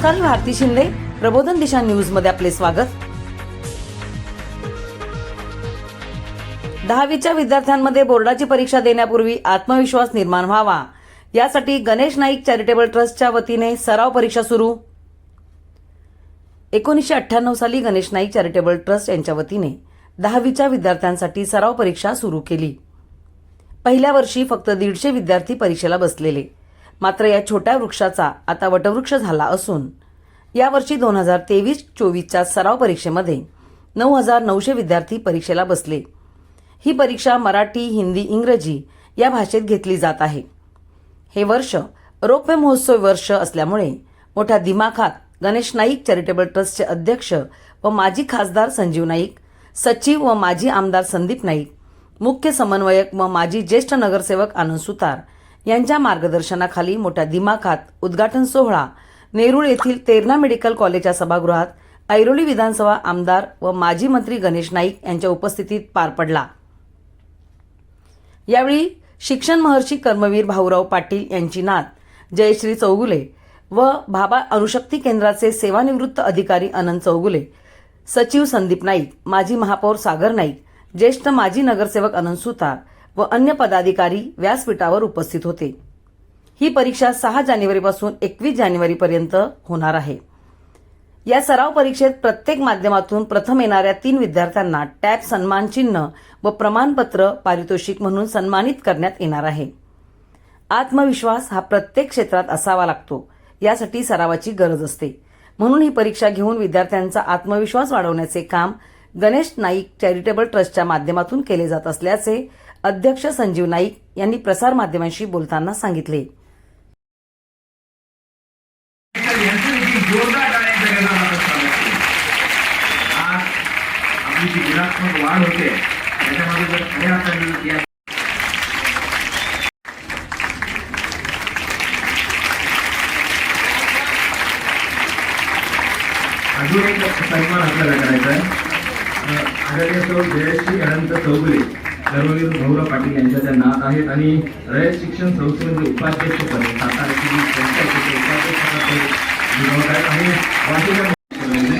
नमस्कार मी भारती शिंदे. प्रबोधन दिशा न्यूजमध्ये आपले स्वागत. दहावीच्या विद्यार्थ्यांमध्ये बोर्डाची परीक्षा देण्यापूर्वी आत्मविश्वास निर्माण व्हावा. यासाठी गणेश नाईक चॅरिटेबल ट्रस्टच्या वतीने सराव परीक्षा सुरू. एकोणीसशे अठ्ठ्याण्णव साली गणेश नाईक चॅरिटेबल ट्रस्ट यांच्या वतीने दहावीच्या विद्यार्थ्यांसाठी सराव परीक्षा सुरू केली. पहिल्या वर्षी फक्त दीडशे विद्यार्थी परीक्षेला बसलेले. मात्र या छोट्या वृक्षाचा आता वटवृक्ष झाला असून यावर्षी दोन हजार तेवीस चोवीसच्या सराव परीक्षेमध्ये नऊ हजार नऊशे विद्यार्थी परीक्षेला बसले. ही परीक्षा मराठी हिंदी इंग्रजी या भाषेत घेतली जात आहे. हे वर्ष रौप्य महोत्सव वर्ष असल्यामुळे मोठ्या दिमाखात गणेश नाईक चॅरिटेबल ट्रस्टचे अध्यक्ष व माजी खासदार संजीव नाईक सचिव व माजी आमदार संदीप नाईक मुख्य समन्वयक व माजी ज्येष्ठ नगरसेवक आनंद सुतार यांच्या मार्गदर्शनाखाली मोठ्या दिमाखात उद्घाटन सोहळा. नेरूळ येथील तेरणा मेडिकल कॉलेजच्या सभागृहात ऐरोली विधानसभा आमदार व माजी मंत्री गणेश नाईक यांच्या उपस्थितीत पार पडला. यावेळी शिक्षण महर्षी कर्मवीर भाऊराव पाटील यांची नात जयश्री चौगुले व भाबा अणुशक्ती केंद्राचे सेवानिवृत्त अधिकारी अनंत चौगुले सचिव संदीप नाईक माजी महापौर सागर नाईक ज्येष्ठ माजी नगरसेवक अनंत सुतार व अन्य पदाधिकारी व्यासपीठावर उपस्थित होते. ही परीक्षा सहा जानेवारीपासून एकवीस जानेवारीपर्यंत होणार आहे. या सराव परीक्षेत प्रत्येक माध्यमातून प्रथम येणाऱ्या तीन विद्यार्थ्यांना टॅप सन्मान चिन्ह व प्रमाणपत्र पारितोषिक म्हणून सन्मानित करण्यात येणार आहे. आत्मविश्वास हा प्रत्येक क्षेत्रात असावा लागतो. यासाठी सरावाची गरज असते. म्हणून ही परीक्षा घेऊन विद्यार्थ्यांचा आत्मविश्वास वाढवण्याचे काम गणेश नाईक चॅरिटेबल ट्रस्टच्या माध्यमातून केले जात असल्याचे अध्यक्ष संजीव नाईक यांनी प्रसारमाध्यमांशी बोलताना सांगितले. वाढ होते त्याच्यामध्ये जर अजून एक सन्मान आपल्याला करायचा आहे आदरणीय सौ जयश्री अनंत चौगुले कर्मवीर भाऊराव पाटील यांच्या नात आहेत आणि रयत शिक्षण संस्थेमध्ये उपाध्यक्ष पद सातारा उपाध्यक्ष संस्था आहे,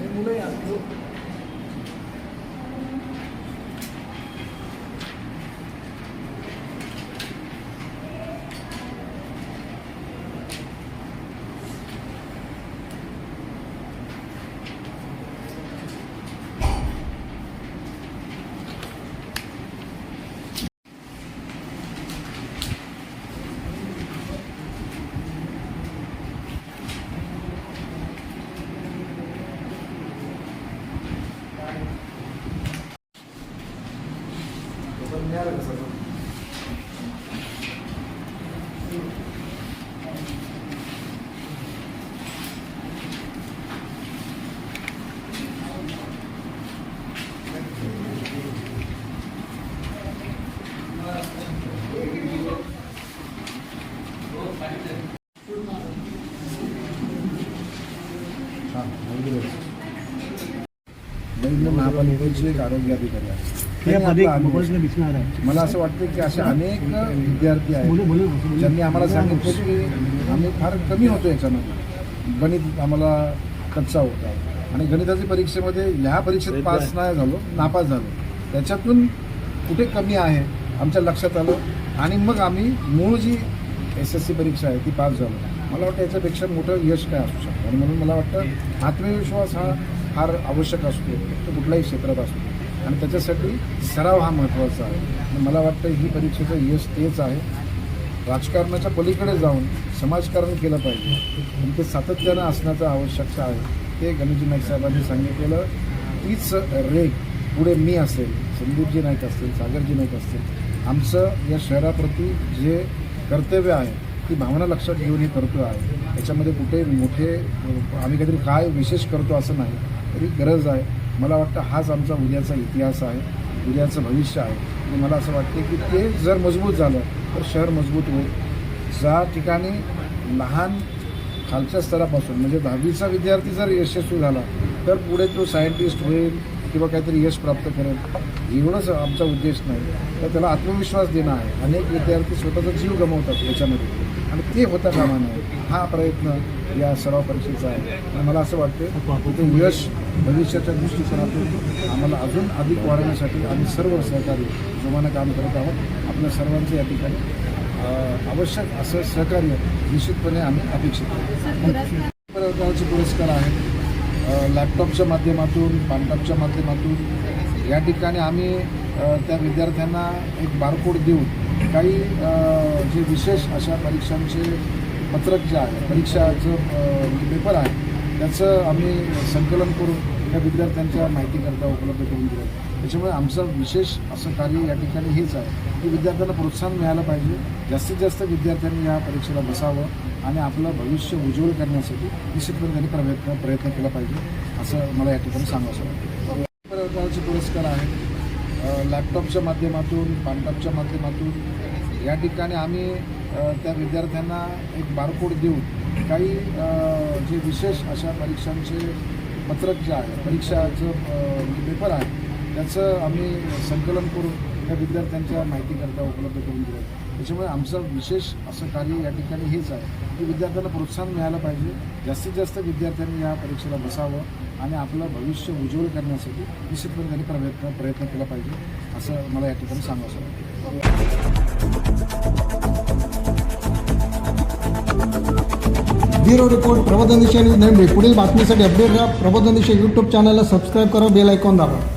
Memuna yapıyor. de los महापालिकेचे एक आरोग्य अधिकारी आहे. मला असं वाटतं की असे अनेक विद्यार्थी बोलू आहेत बोलू ज्यांनी आम्हाला सांगितलं की आम्ही फार कमी होतो याच्यामध्ये. गणित आम्हाला कच्चा होता. आणि गणिताच्या परीक्षेमध्ये ह्या परीक्षेत पास नाही झालो नापास झालो. त्याच्यातून कुठे कमी आहे आमच्या लक्षात आलं. आणि मग आम्ही मूळ जी एस एस सी परीक्षा आहे ती पास झालो. मला वाटतं याच्यापेक्षा मोठं यश काय असू शकतं? आणि म्हणून मला वाटतं आत्मविश्वास हा फार आवश्यक असतो तो कुठल्याही क्षेत्रात असतो आणि त्याच्यासाठी सराव हा महत्त्वाचा आहे. आणि मला वाटतं ही परीक्षेचं यश तेच आहे. राजकारणाच्या पलीकडे जाऊन समाजकारण केलं पाहिजे. आणि ते सातत्यानं असण्याचं आवश्यकता आहे. ते गणेशजी नाईक साहेबांनी सांगितलेलं तीच रेग पुढे मी असेल संदीपजी नाईक असतील सागरजी नाईक असतील आमचं या शहराप्रती जे कर्तव्य आहे ती भावना लक्षात घेऊन हे करतो आहे याच्यामध्ये कुठे मोठे आम्ही काहीतरी काय विशेष करतो असं नाही. गरज आहे. मला वाटतं हाच आमचा उद्याचा इतिहास आहे. उद्याचं भविष्य आहे. आणि मला असं वाटते की ते जर मजबूत झालं तर शहर मजबूत होईल. ज्या ठिकाणी लहान खालच्या स्तरापासून म्हणजे दहावीचा विद्यार्थी जर यशस्वी झाला तर पुढे तो सायंटिस्ट होईल किंवा काहीतरी यश प्राप्त करेल. एवढंच आमचा उद्देश नाही. तर त्याला आत्मविश्वास देणं आहे. अनेक विद्यार्थी स्वतःचा जीव गमावतात याच्यामध्ये. आणि ते होता कामा नये हा प्रयत्न या सराव परीक्षेचा आहे. आणि मला असं वाटतं ते यश भविष्याच्या दृष्टिकोनातून आम्हाला अजून अधिक वाढवण्यासाठी आम्ही सर्व सहकारी जोमानं काम करत आहोत. आपल्या सर्वांचं या ठिकाणी आवश्यक असं सहकार्य निश्चितपणे आम्ही अपेक्षित करतो प्रकारचे पुरस्कार आहेत लॅपटॉपच्या माध्यमातून पॅनटॉपच्या माध्यमातून. या ठिकाणी आम्ही त्या विद्यार्थ्यांना एक बारकोड देऊन काही जे विशेष अशा परीक्षांचे पत्रक जे आहे परीक्षाचं पेपर आहे त्याचं आम्ही संकलन करून त्या विद्यार्थ्यांच्या माहितीकरता उपलब्ध करून दिलं. त्याच्यामुळे आमचं विशेष असं कार्य या ठिकाणी हेच आहे की विद्यार्थ्यांना प्रोत्साहन मिळालं पाहिजे. जास्तीत जास्त विद्यार्थ्यांनी या परीक्षेला बसावं आणि आपलं भविष्य उज्ज्वल करण्यासाठी निश्चितपणे त्यांनी प्रयत्न प्रयत्न केला पाहिजे असं मला या ठिकाणी सांगावं वाटतं. प्रकारचे पुरस्कार आहेत लॅपटॉपच्या माध्यमातून पॅनटॉपच्या माध्यमातून या ठिकाणी आम्ही त्या विद्यार्थ्यांना एक बारकोड देऊन काही जे विशेष अशा परीक्षांचे पत्रक जे आहे परीक्षाचं पेपर आहे त्याचं आम्ही संकलन करून त्या विद्यार्थ्यांच्या माहितीकरता उपलब्ध करून दिलं. त्याच्यामुळे आमचं विशेष असं कार्य या ठिकाणी हेच आहे की विद्यार्थ्यांना प्रोत्साहन मिळालं पाहिजे. जास्तीत जास्त विद्यार्थ्यांनी या परीक्षेला बसावं आणि आपलं भविष्य उज्ज्वल करण्यासाठी निश्चितपणे त्यांनी प्रयत्न प्रयत्न केला पाहिजे असं मला या ठिकाणी सांगावं वाटतं. ब्युरो रिपोर्ट प्रबोधन दिशा न्यूज नेमडे पुढील बातमीसाठी अपडेट राहा. प्रबोधन दिशा यूट्यूब चॅनलला सबस्क्राईब करा. बेल ऐकॉन दाबा.